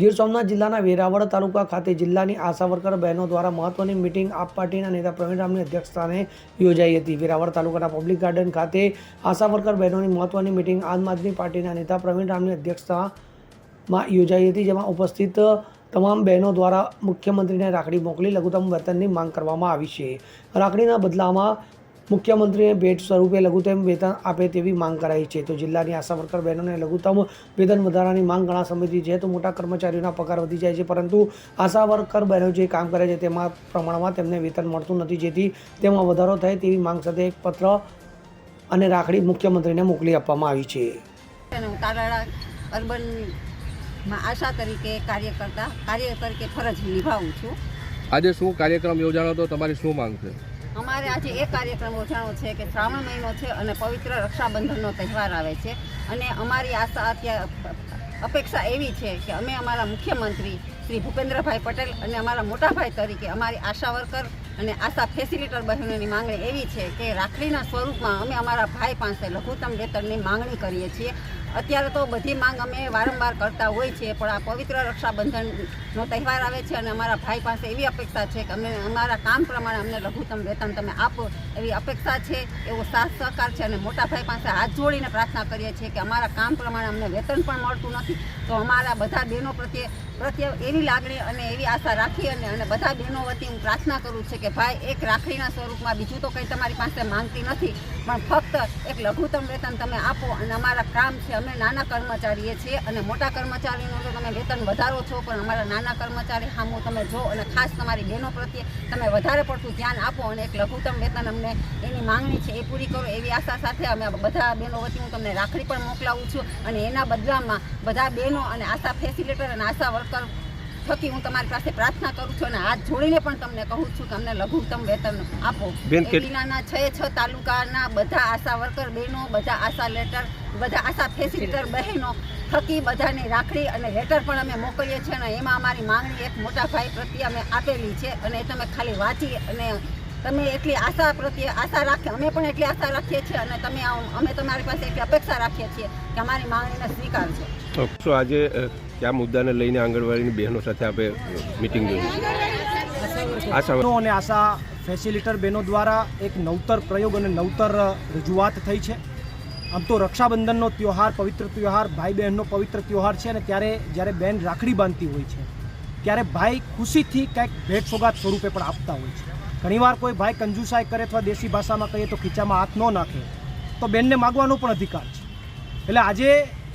ગીર સોમનાથ જિલ્લાના વેરાવળ તાલુકા ખાતે જિલ્લાની આશા વર્કર બહેનો દ્વારા મહત્વની મિટિંગ આપ પાર્ટીના નેતા પ્રવીણ રામની અધ્યક્ષસ્થાને યોજાઈ હતી. વેરાવળ તાલુકાના પબ્લિક ગાર્ડન ખાતે આશા વર્કર બહેનોની મહત્વની મિટિંગ આમ આદમી પાર્ટીના નેતા પ્રવીણ રામની અધ્યક્ષતામાં યોજાઈ હતી, જેમાં ઉપસ્થિત તમામ બહેનો દ્વારા મુખ્યમંત્રીને રાખડી મોકલી લઘુત્તમ વેતનની માંગ કરવામાં આવી છે. રાખડીના બદલામાં મુખ્યમંત્રીએ ભેટ સ્વરૂપે લઘુત્તમ વેતન આપે તેવી માંગ કરાઈ છે. તો જિલ્લાની આશા વર્કર બહેનોને લઘુત્તમ વેતન વધારાની માંગ ઘણા સમયથી છે તો મોટા કર્મચારીઓના પગાર વધી જાય છે પરંતુ આશા વર્કર બહેનો જે કામ કરે છે તેમાં પ્રમાણમાં તેમને વેતન મળતું નથી જેથી તેમાં વધારો થાય તેવી માંગ સાથે એક પત્ર અને રાખડી મુખ્યમંત્રીને મોકલી આપવામાં આવી છે. અર્બનમાં આશા તરીકે કાર્ય કરતા કાર્ય તરીકે ફરજ નિભાવું છું. આજે શું કાર્યક્રમ યોજાણો તો તમારી શું માંગ છે? અમારે આજે એ કાર્યક્રમ યોજાણો છે કે શ્રાવણ મહિનો છે અને પવિત્ર રક્ષાબંધનનો તહેવાર આવે છે. અને અમારી આશા અત્યારે અપેક્ષા એવી છે કે અમે અમારા મુખ્યમંત્રી શ્રી ભૂપેન્દ્રભાઈ પટેલ અને અમારા મોટાભાઈ તરીકે અમારી આશા વર્કર અને આશા ફેસિલિટર બહેનોની માંગણી એવી છે કે રાખડીના સ્વરૂપમાં અમે અમારા ભાઈ પાસે લઘુત્તમ વેતનની માંગણી કરીએ છીએ. અત્યારે તો બધી માંગ અમે વારંવાર કરતા હોય છીએ પણ આ પવિત્ર રક્ષાબંધનનો તહેવાર આવે છે અને અમારા ભાઈ પાસે એવી અપેક્ષા છે કે અમે અમારા કામ પ્રમાણે અમને લઘુત્તમ વેતન તમે આપો એવી અપેક્ષા છે, એવો સાથ સહકાર છે અને મોટા ભાઈ પાસે હાથ જોડીને પ્રાર્થના કરીએ છીએ કે અમારા કામ પ્રમાણે અમને વેતન પણ મળતું નથી. તો અમારા બધા બહેનો પ્રત્યે પ્રત્યે એવી લાગણી અને એવી આશા રાખી અને અને બધા બહેનો વતી હું પ્રાર્થના કરું છું કે ભાઈ એક રાખડીના સ્વરૂપમાં બીજું તો કંઈ તમારી પાસે માંગતી નથી, પણ ફક્ત એક લઘુત્તમ વેતન તમે આપો અને અમારા કામ છે અમે નાના કર્મચારીએ છીએ અને મોટા કર્મચારીનું તો તમે વેતન વધારો છો, પણ અમારા નાના કર્મચારી સામું તમે જો અને ખાસ તમારી બહેનો પ્રત્યે તમે વધારે પડતું ધ્યાન આપો અને એક લઘુત્તમ વેતન અમને એની માંગણી છે એ પૂરી કરો એવી આશા સાથે અમે બધા બહેનો વતી હું તમને રાખડી પણ મોકલાવું છું અને એના બદલામાં બધા બહેનો અને આશા ફેસિલિટર અને આશા વર્કર થકી હું તમારી પાસે પ્રાર્થના કરું છું અને હાથ જોડીને પણ તમને કહું છું કે અમને લઘુત્તમ વેતન આપો. જિલ્લાના છ છ તાલુકાના બધા આશા વર્કર બહેનો બધા આશા લેટર બધા આશા ફેસિલિટર બહેનો થકી બધાની રાખડી અને લેટર પણ અમે મોકલીએ છીએ અને એમાં અમારી માંગણી એક મોટા ભાઈ પ્રત્યે અમે આપેલી છે અને એ તમે ખાલી વાંચી અને તમે એટલી આશા પ્રત્યે આશા રાખી અમે પણ એટલી આશા રાખીએ છીએ અને તમે અમે તમારી પાસે એટલી અપેક્ષા રાખીએ છીએ કે અમારી માંગણીને સ્વીકારજો. છે આજે અ, આ મુદ્દાને લઈને આંગણવાડીની બહેનો સાથે આપણે મિટિંગ જોઈ આશા અને આશા ફેસિલિટર બહેનો દ્વારા એક નવતર પ્રયોગ અને નવતર રજૂઆત થઈ છે. આમ તો રક્ષાબંધનનો ત્યોહાર પવિત્ર ત્યોહાર ભાઈ બહેનનો પવિત્ર ત્યોહાર છે અને ત્યારે જ્યારે બહેન રાખડી બાંધતી હોય છે ત્યારે ભાઈ ખુશીથી કંઈક ભેટ સોગાત સ્વરૂપે પણ આપતા હોય છે. ઘણીવાર કોઈ ભાઈ કંજુસાઈ કરે અથવા દેશી ભાષામાં કહીએ તો ખીચામાં હાથ ન નાખે તો બેનને માગવાનો પણ અધિકાર છે. એટલે આજે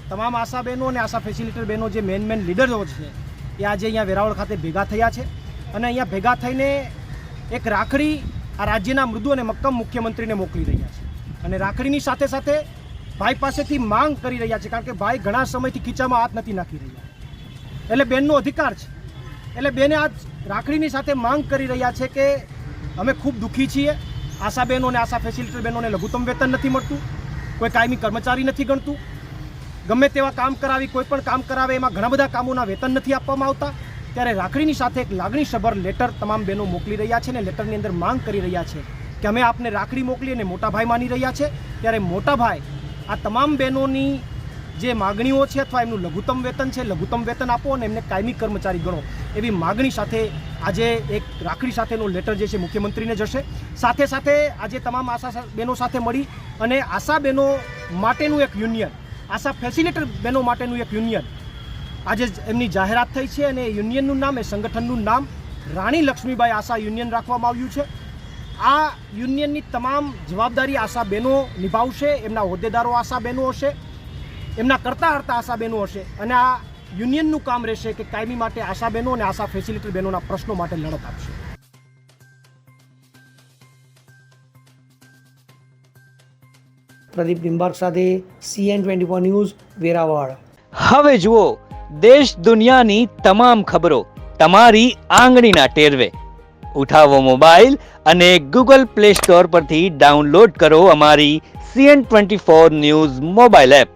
તમામ આશા બહેનો અને આશા ફેસિલિટર બહેનો જે મેન મેન લીડરો છે, એ આજે અહીંયા વેરાવળ ખાતે ભેગા થયા છે. અને અહીંયા ભેગા થઈને એક રાખડી આ રાજ્યના મૃદુ અને મક્કમ મુખ્યમંત્રીને મોકલી રહ્યા છે. અને રાખડીની સાથે સાથે ભાઈ પાસેથી માંગ કરી રહ્યા છે, કારણ કે ભાઈ ઘણા સમયથી ખીચામાં હાથ નથી નાખી રહ્યા. એટલે બેનનો અધિકાર છે. એટલે બેને આજ રાખડીની સાથે માંગ કરી રહ્યા છે કે અમે ખૂબ દુઃખી છીએ. આશા બહેનો અને આશા ફેસિલિટર બહેનોને લઘુત્તમ વેતન નથી મળતું. કોઈ કાયમી કર્મચારી નથી ગણતું. ગમે તેવા કામ કરાવી, કોઈ પણ કામ કરાવે, એમાં ઘણા બધા કામોના વેતન નથી આપવામાં આવતા. ત્યારે રાખડીની સાથે એક લાગણીસભર લેટર તમામ બહેનો મોકલી રહ્યા છે અને લેટરની અંદર માંગ કરી રહ્યા છે કે અમે આપને રાખડી મોકલી અને મોટા ભાઈ માની રહ્યા છે. ત્યારે મોટા ભાઈ, આ તમામ બહેનોની જે માગણીઓ છે અથવા એમનું લઘુત્તમ વેતન છે, લઘુત્તમ વેતન આપો અને એમને કાયમી કર્મચારી ગણો. એવી માગણી સાથે આજે એક રાખડી સાથેનો લેટર જે છે મુખ્યમંત્રીને જશે. સાથે સાથે આજે તમામ આશા બહેનો સાથે મળી અને આશા બહેનો માટેનું એક યુનિયન આશા ફેસિલિટર બહેનો માટેનું એક યુનિયન આજે એમની જાહેરાત થઈ છે અને યુનિયનનું નામ, એ સંગઠનનું નામ રાણી લક્ષ્મીબાઈ આશા યુનિયન રાખવામાં આવ્યું છે. આ યુનિયનની તમામ જવાબદારી આશા બહેનો નિભાવશે, એમના હોદ્દેદારો આશા બહેનો હશે, એમના કરતા હરતા આશા બહેનો હશે અને આ યુનિયનનું કામ રહેશે કે કાયમી માટે આશા બહેનો અને આશા ફેસિલિટર બહેનોના પ્રશ્નો માટે લડત આપશે. પ્રદીપ નિંબાર્ક સાથે CN twenty four news, Veraval. હવે જુઓ, દેશ દુનિયાની તમામ ખબરો તમારી આંગળીના ટેરવે. ઉઠાવો મોબાઈલ અને ગૂગલ પ્લે સ્ટોર પરથી ડાઉનલોડ કરો અમારી CN twenty four news mobile app.